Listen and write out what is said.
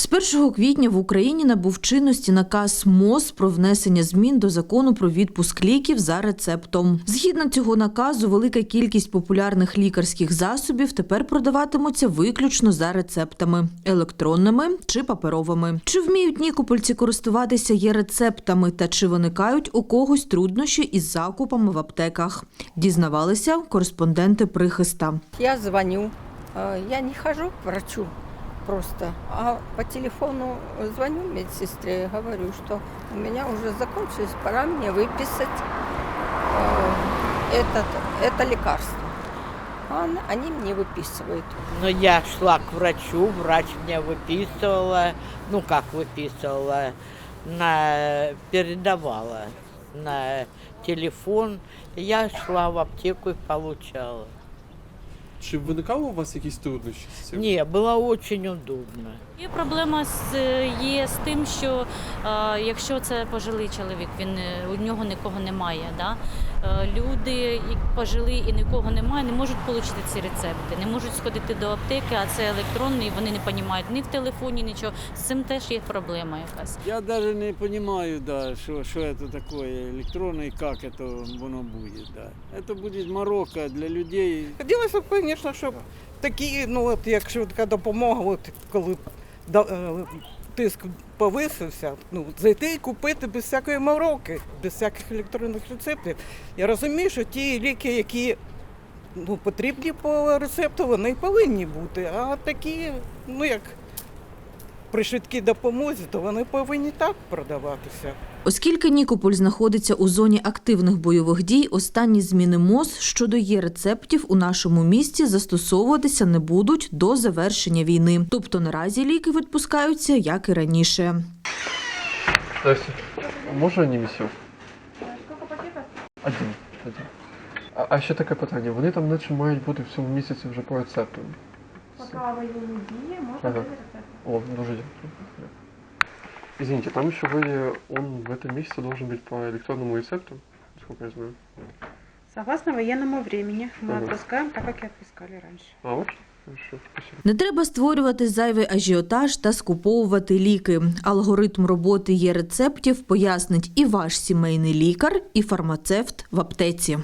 З 1 квітня в Україні набув чинності наказ МОЗ про внесення змін до закону про відпуск ліків за рецептом. Згідно цього наказу, велика кількість популярних лікарських засобів тепер продаватимуться виключно за рецептами електронними чи паперовими. Чи вміють нікопольці користуватися є рецептами та чи виникають у когось труднощі із закупами в аптеках? Дізнавалися кореспонденти прихиста. Я звоню. Э, Я не хожу к врачу просто, а по телефону звоню медсестре и говорю, что у меня уже закончилось, пора мне выписать э, этот, это лекарство. А он- Они мне выписывают. Но я шла к врачу, врач мне выписывала, ну как выписывала, на, передавала на телефон. Я шла в аптеку и получала. Чи виникало у вас якісь труднощі з цим? Не, было очень удобно. Є проблема з є з тим, що е, якщо це пожилий чоловік, він е, у нього нікого немає. Да? Е, люди і пожилі і нікого немає, не можуть отримати ці рецепти, не можуть сходити до аптеки, а це електронний, і вони не розуміють ні в телефоні, нічого. З цим теж є проблема якась. Я даже не понимаю, да, что, что это такое электронно и как это оно будет, да. Это будет морока для людей. Хотілося б, звісно, щоб такі, ну от як швидка допомога, от коли е, тиск повисився, ну зайти і купити без всякої мороки, без всяких електронних рецептів. Я розумію, що ті ліки, які ну, потрібні по рецепту, вони повинні бути. А такі, ну як при швидкій допомозі, то вони повинні так продаватися. Оскільки Нікополь знаходиться у зоні активних бойових дій, останні зміни МОЗ щодо є рецептів у нашому місті застосовуватися не будуть до завершення війни. Тобто наразі ліки відпускаються як і раніше. Здрасте. Може анімісів? Один. Один. А, а ще таке питання. Вони там наче мають бути в цьому місяці вже по рецепту. Пока воєнні дії, можна Ага. без рецепту. О, дуже дякую. Извините, там еще были, он в этом месяце должен быть по электронному рецепту, насколько я знаю. Согласно воєнному времени ми Ага. відпускаємо так, як і відпускали раніше. А, вот? Хорошо, спасибо. Не треба створювати зайвий ажіотаж та скуповувати ліки. Алгоритм роботи є рецептів пояснить і ваш сімейний лікар, і фармацевт в аптеці.